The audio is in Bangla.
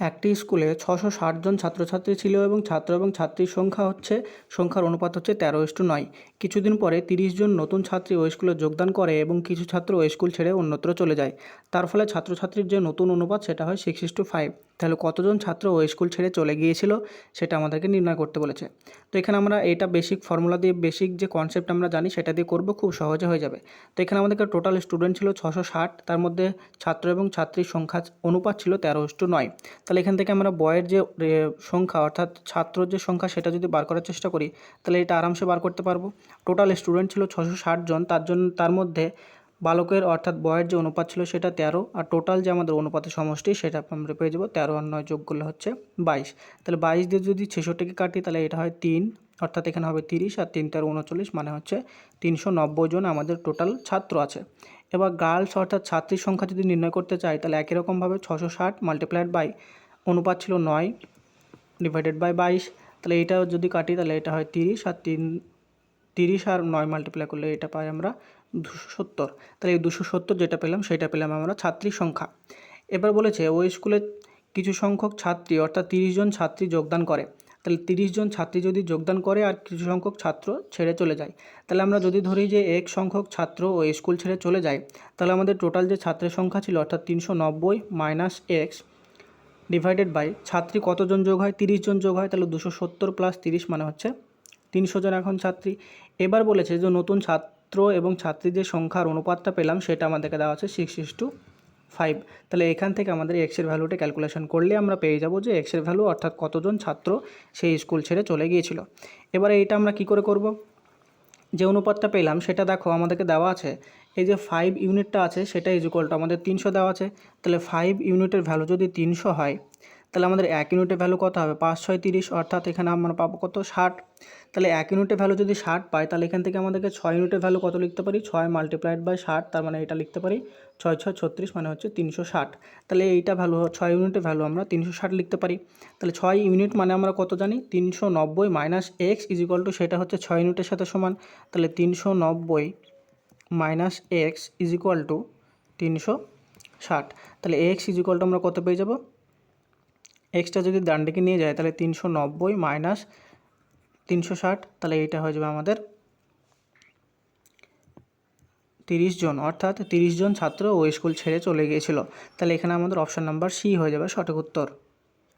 একটি স্কুলে ছশো ষাট জন ছাত্রছাত্রী ছিল এবং ছাত্র এবং ছাত্রীর সংখ্যা হচ্ছে, সংখ্যার অনুপাত হচ্ছে তেরো ইস্টু নয়। কিছুদিন পরে তিরিশ জন নতুন ছাত্রী ওই স্কুলে যোগদান করে এবং কিছু ছাত্র ওই স্কুল ছেড়ে অন্যত্র চলে যায়। তার ফলে ছাত্রছাত্রীর যে নতুন অনুপাত সেটা হয় সিক্স ইস্টু ফাইভ তাহলে কতজন ছাত্র ওই স্কুল ছেড়ে চলে গিয়েছিল সেটা আমাদেরকে নির্ণয় করতে বলেছে। তো এখানে আমরা এটা বেসিক ফর্মুলা দিয়ে বেসিক যে কনসেপ্ট আমরা জানি সেটা দিয়ে করব, খুব সহজে হয়ে যাবে। তো এখানে আমাদেরকে টোটাল স্টুডেন্ট ছিল ছশো ষাট, তার মধ্যে ছাত্র এবং ছাত্রীর সংখ্যা অনুপাত ছিল তেরো ইস্টু নয়। তাহলে এখান থেকে আমরা বয়ের যে সংখ্যা অর্থাৎ ছাত্রর যে সংখ্যা সেটা যদি বার করার চেষ্টা করি, তাহলে এটা আরামসে বার করতে পারব। টোটাল স্টুডেন্ট ছিল ছশো জন, তার জন্য তার মধ্যে বালকের অর্থাৎ বয়ের যে অনুপাত ছিল সেটা তেরো, আর টোটাল যে আমাদের অনুপাতের সমষ্টি সেটা আমরা পেয়ে যাব তেরো আর নয় যোগ করলে হচ্ছে বাইশ। তাহলে বাইশ দিয়ে যদি ছেষট্টিকে কাটি, তাহলে এটা হয় তিন, অর্থাৎ এখানে হবে তিরিশ, আর তিন তেরো উনচল্লিশ মানে হচ্ছে তিনশো নব্বই জন আমাদের টোটাল ছাত্র আছে। এবার গার্লস অর্থাৎ ছাত্রীর সংখ্যা যদি নির্ণয় করতে চাই, তাহলে একই রকমভাবে ছশো ষাট মাল্টিপ্লাইড বাই অনুপাত ছিল নয় ডিভাইডেড বাই বাইশ, তাহলে এটা যদি কাটি, তাহলে এটা হয় তিরিশ, আর তিন তিরিশ আর নয় মাল্টিপ্লাই করলে এটা পাই আমরা দুশো সত্তর। তাহলে এই দুশো সত্তর যেটা পেলাম, সেটা পেলাম আমরা ছাত্রীর সংখ্যা। এবার বলেছে ওই স্কুলে কিছু সংখ্যক ছাত্রী, অর্থাৎ তিরিশ জন ছাত্রী যোগদান করে। তাহলে তিরিশ জন ছাত্রী যদি যোগদান করে আর কিছু সংখ্যক ছাত্র ছেড়ে চলে যায়, তাহলে আমরা যদি ধরি যে এক সংখ্যক ছাত্র ও স্কুল ছেড়ে চলে যায়, তাহলে আমাদের টোটাল যে ছাত্রের সংখ্যা ছিল, অর্থাৎ তিনশো নব্বই মাইনাস এক্স ডিভাইডেড বাই ছাত্রী কতজন যোগ হয়? তিরিশ জন যোগ হয়, তাহলে দুশো সত্তর প্লাস তিরিশ মানে হচ্ছে তিনশো জন এখন ছাত্রী। এবার বলেছে যে নতুন ছাত্র এবং ছাত্রীদের সংখ্যার অনুপাতটা পেলাম সেটা আমাদেরকে দেওয়া আছে সিক্স ইস টু ফাইভ তাহলে এখান থেকে আমাদের এক্সের ভ্যালুটা ক্যালকুলেশন করলে আমরা পেয়ে যাব যে এক্সের ভ্যালু অর্থাৎ কতজন ছাত্র সেই স্কুল ছেড়ে চলে গিয়েছিল। এবারে এইটা আমরা কি করে করব? যে অনুপাতটা পেলাম সেটা দেখো আমাদেরকে দেওয়া আছে। এই যে ফাইভ ইউনিটটা আছে সেটা ইজ আমাদের তিনশো দেওয়া আছে। তাহলে ফাইভ ইউনিটের ভ্যালু যদি তিনশো হয় তাহলে আমাদের এক ইউনিটের ভ্যালু কত হবে? পাঁচ, ছয়, তিরিশ, অর্থাৎ এখানে আমরা পাবো কত? ষাট। তাহলে এক ইউনিটের ভ্যালু যদি ষাট পাই, তাহলে এখান থেকে আমাদেরকে ছয় ইউনিটের ভ্যালু কত লিখতে পারি? ছয় মাল্টিপ্লাইড বাই ষাট, তার মানে এটা লিখতে পারি ছয় ছয়, ছত্রিশ মানে হচ্ছে তিনশো ষাট। তাহলে এইটা ভ্যালু ছয় ইউনিটের ভ্যালু আমরা তিনশো ষাট লিখতে পারি। তাহলে ছয় ইউনিট মানে আমরা কত জানি? তিনশো নব্বই মাইনাস এক্স ইজ টু সেটা হচ্ছে ছয় ইউনিটের সাথে সমান। তাহলে তিনশো নব্বই মাইনাস এক্স ইজ টু তিনশো ষাট। তাহলে এক্স ইজ টু আমরা কত পেয়ে যাব? এক্সটা যদি ডান দিকে নিয়ে যায়, তাহলে তিনশো নব্বই মাইনাস তিনশো ষাট, তাহলে এটা হয়ে যাবে আমাদের তিরিশ জন। অর্থাৎ তিরিশ জন ছাত্র ওই স্কুল ছেড়ে চলে গিয়েছিল। তাহলে এখানে আমাদের অপশান নাম্বার সি হয়ে যাবে সঠিক উত্তর।